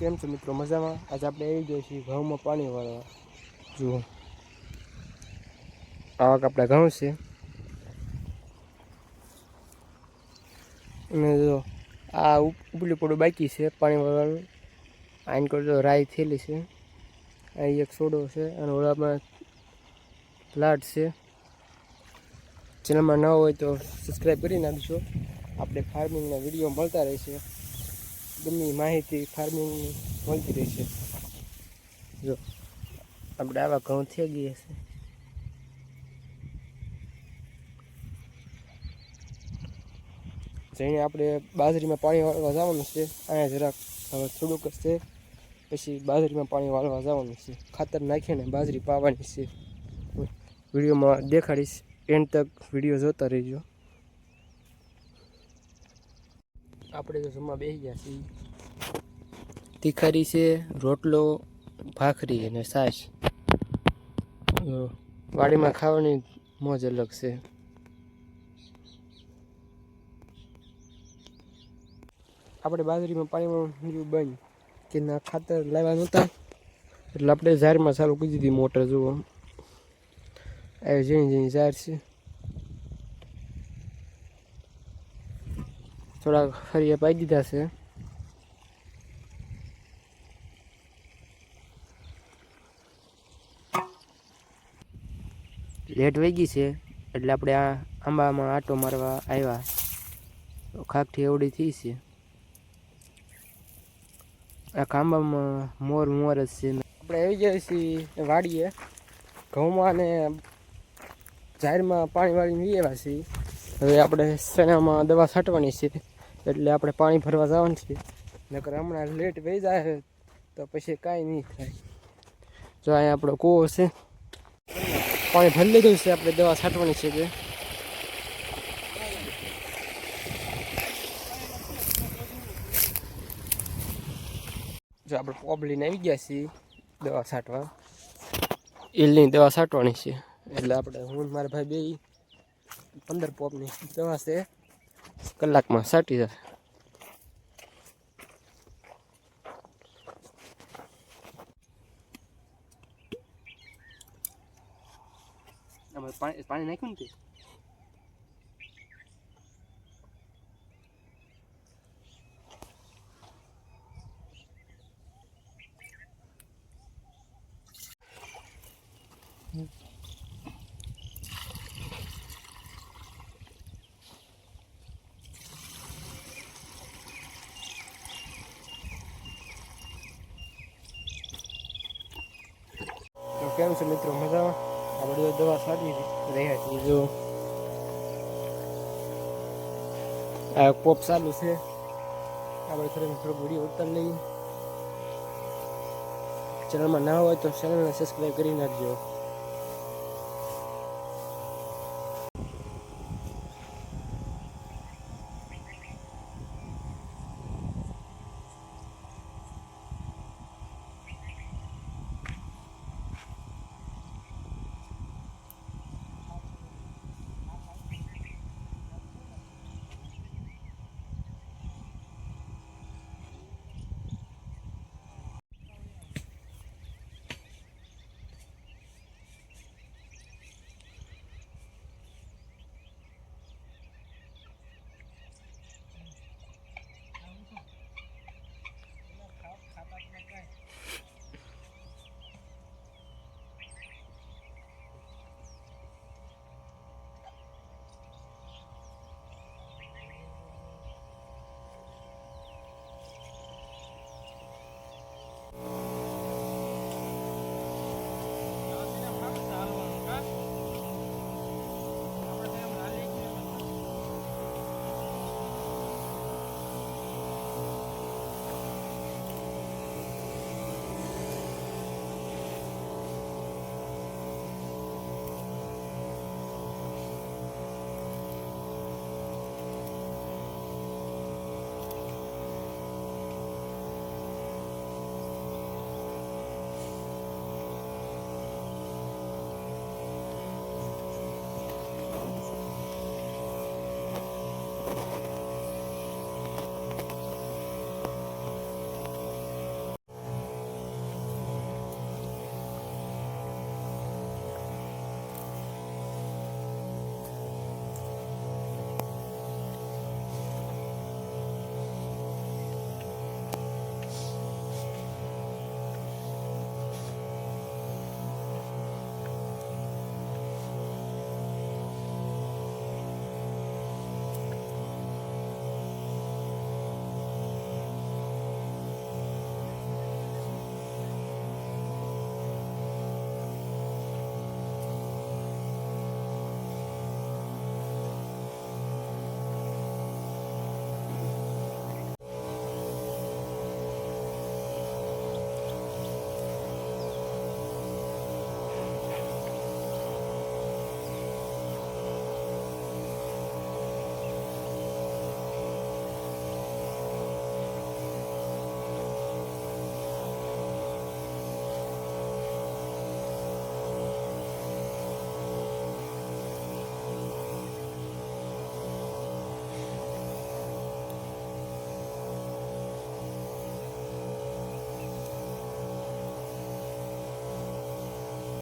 કેમ છો મિત્રો? મજામાં? આજે આપણે આવી ગયા છીએ ઘઉંમાં પાણી વાળવા. જુઓ આવા આપણા ઘઉં છે. અને જો, આ ઉપ- ઉપલી પડું બાકી છે પાણી વાળવાનું. આઈન કરજો રાઈ થયેલી છે. અહીં એક સોડો છે અને ઓલામાં લાટ છે. ચેનલમાં ન હોય તો સબસ્ક્રાઈબ કરી નાખજો. આપણે ફાર્મિંગના વીડિયો મળતા રહેશે ગમે એ માહિતી ફાર્મિંગની મળતી રહેશે જો, આપણે આવા ઘઉં થઈ ગયા છે. જઈને આપણે બાજરીમાં પાણી વાળવા જવાનું છે, અહીંયા જરાક હવે થોડુંક જ છે. પછી બાજરીમાં પાણી વાળવા જવાનું છે. ખાતર નાખીને બાજરી પાવાની છે. વિડીયોમાં દેખાડીશ. એન્ડ તક વીડિયો જોતા રહેજો. આપણે તો જમવા બેસી ગયા છીએ. તીખારી છે રોટલો ભાખરી અને અ, વાડીમાં ખાવાની મોજ અલગ છે. આપણે બાજરીમાં પાણીમાં મીરું બંધ કે ના ખાતર લાવ્યા નહોતા. એટલે આપણે ઝારમાં સારું કરી દીધી મોટર જુઓ. આવી ઝીણી ઝીણી ઝાર છે. થોડાક ફરી પાઈ દીધા છે. લેટ વહી ગઈ છે, એટલે આપણે આ આંબામાં આટો મારવા આવ્યા. તો ખાકઠી એવડી થઈ છે. આ ખાંબામાં મોર મોર જ છે. આપણે આવી ગયા છીએ વાડીએ. ઘઉંમાં અને જાહેરમાં પાણી વાળીને આવ્યા છીએ. હવે આપણે સેનામાં દવા છાંટવાની છે. એટલે આપણે પાણી ભરવા જવાનું છે. નકર હમણાં લેટ વહી જાય તો પછી કાંઈ નહીં થાય. જો અહીંયા આપણો કૂવો છે. પાણી ભરી લીધું છે, આપણે દવા છાંટવાની છે કે. જો આપણે પોપ લઈને આવી ગયા છીએ દવા છાંટવા. ઈલની દવા છાંટવાની છે. એટલે આપણે, હું મારા ભાઈ બે પંદર પોપની દવા છે. કલાકમાં સાટી જશે. પાણી પાણી નાખ્યું ને તે? કેમ છે મિત્રો? મજામાં? આ બધી દવા સારી રહ્યા છીએ જો આ પોપ ચાલુ છે. આપણે થોડીક મિત્રો વીડિયો ઉતાર લઈએ. ચેનલમાં ના હોય તો ચેનલને સબસ્ક્રાઈબ કરી નાખજો.